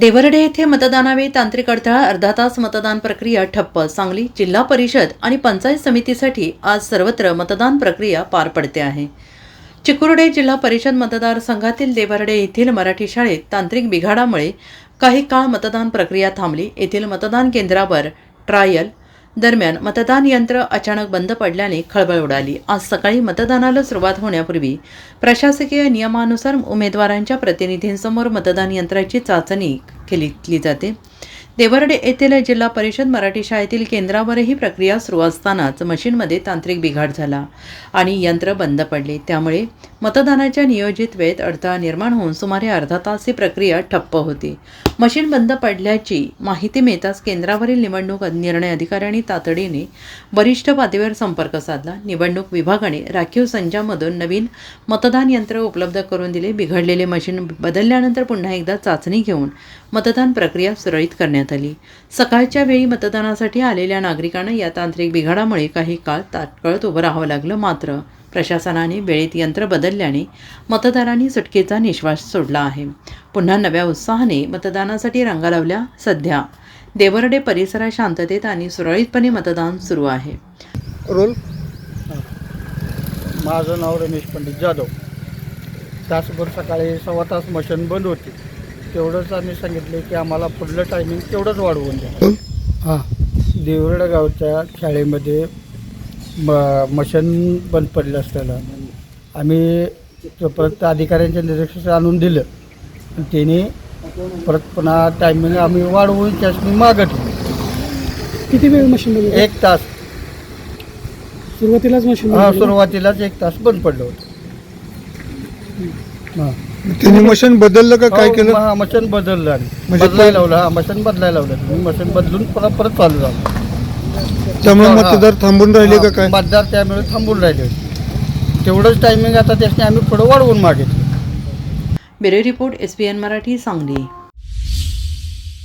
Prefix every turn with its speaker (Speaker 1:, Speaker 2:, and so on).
Speaker 1: देवरडे येथे मतदानावेळी तांत्रिक अडथळा अर्धा तास मतदान प्रक्रिया ठप्प सांगली जिल्हा परिषद आणि पंचायत समितीसाठी आज सर्वत्र मतदान प्रक्रिया पार पडते आहे. चिकुर्डे जिल्हा परिषद मतदारसंघातील देवरडे येथील मराठी शाळेत तांत्रिक बिघाडामुळे काही काळ मतदान प्रक्रिया थांबली. येथील मतदान केंद्रावर ट्रायल दरम्यान मतदान यंत्र अचानक बंद पडल्याने खळबळ उडाली. आज सकाळी मतदानाला सुरुवात होण्यापूर्वी प्रशासकीय नियमानुसार उमेदवारांच्या प्रतिनिधींसमोर मतदान यंत्राची चाचणी केली जाते. देवर्डे येथील जिल्हा परिषद मराठी शाळेतील केंद्रावरही प्रक्रिया सुरू असतानाच मशीनमध्ये तांत्रिक बिघाड झाला आणि यंत्र बंद पडले. त्यामुळे मतदानाच्या नियोजित वेळेत अडथळा निर्माण होऊन सुमारे अर्धा तास ही प्रक्रिया ठप्प होती. मशीन बंद पडल्याची माहिती मिळताच केंद्रावरील निवडणूक निर्णय अधिकाऱ्यांनी तातडीने वरिष्ठ पातळीवर संपर्क साधला. निवडणूक विभागाने राखीव संचामधून नवीन मतदान यंत्र उपलब्ध करून दिले. बिघडलेले मशीन बदलल्यानंतर पुन्हा एकदा चाचणी घेऊन मतदान प्रक्रिया सुरळीत करण्यात आली. सकाळच्या वेळी मतदानासाठी आलेल्या नागरिकांना या तांत्रिक बिघाडामुळे काही काळ ताटकळत उभं राहावं लागलं मात्र प्रशासनाने वेळेत यंत्र बदलल्याने मतदारांनी सुटकेचा निश्वास सोडला आहे. पुन्हा नव्या उत्साहाने मतदानासाठी रंगा लावल्या सध्या. देवरडे परिसरात शांततेत आणि सुरळीतपणे मतदान सुरू आहे.
Speaker 2: रोल.
Speaker 3: माझं नाव रमेश पंडित जाधव. तासभर सकाळी सव्वा तास मशीन बंद होती. तेवढंच आम्ही सांगितले की आम्हाला पुढलं टायमिंग तेवढंच वाढवून द्या.
Speaker 2: हां?
Speaker 3: देवरडा गावच्या शाळेमध्ये म मशीन बंद पडलं असताना आम्ही परत अधिकाऱ्यांच्या निरीक्षण आणून दिलं. आणि त्याने परत पुन्हा टायमिंग आम्ही वाढवून त्यासनी मागतली.
Speaker 2: किती वेळ मशीन बंद होतं?
Speaker 3: एक तास.
Speaker 2: सुरुवातीलाच मशीन
Speaker 3: हा
Speaker 2: होतं?
Speaker 3: सुरुवातीलाच एक तास बंद पडलं होतं. हां.
Speaker 4: त्यांनी मशीन बदललं का काय केलं?
Speaker 3: हा, मशीन बदललं आम्ही
Speaker 4: म्हणजे
Speaker 3: बदलायला लावलं. हा मशीन बदलायला लावलं. मी मशीन बदलून परत परत चालू झालं.
Speaker 4: त्यामुळे
Speaker 3: हा.
Speaker 4: मतदार थांबून राहिले का काय?
Speaker 3: मतदार त्यामुळे थांबून राहिले. होते. तेवढंच टायमिंग आता त्याने आम्ही पुढं वाढवून मागितलं.
Speaker 1: Bureau report S P N Marathi Sangli.